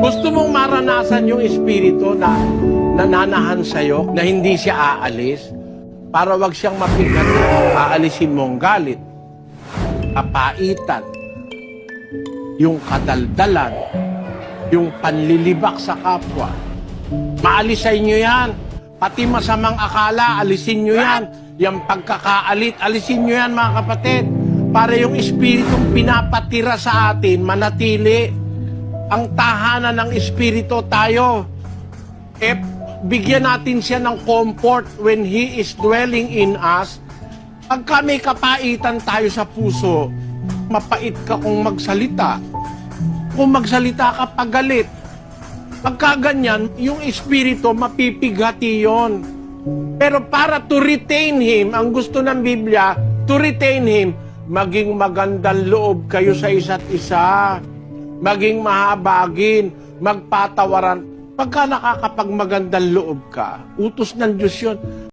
Gusto mong maranasan yung espiritu na nananahan sa'yo, na hindi siya aalis, para wag siyang mapigat, aalisin mo ang galit, kapaitan, yung kadaldalan, yung panlilibak sa kapwa. Maalis sa inyo yan. Pati masamang akala, alisin nyo yan. Yung pagkakaalit, alisin nyo yan mga kapatid. Para yung espiritong pinapatira sa atin, manatili. Ang tahanan ng espiritu tayo. Eh, bigyan natin siya ng comfort when He is dwelling in us. Pagka may kapaitan tayo sa puso, mapait ka kung magsalita. Kung magsalita ka pagalit, Pagka ganyan, yung espiritu mapipigati yon. Pero para to retain him, ang gusto ng Biblia, to retain him, maging magandang loob kayo sa isa't isa. Maging mahabagin, magpatawaran. Pagka nakakapagmagandang loob ka, utos ng Diyos yun.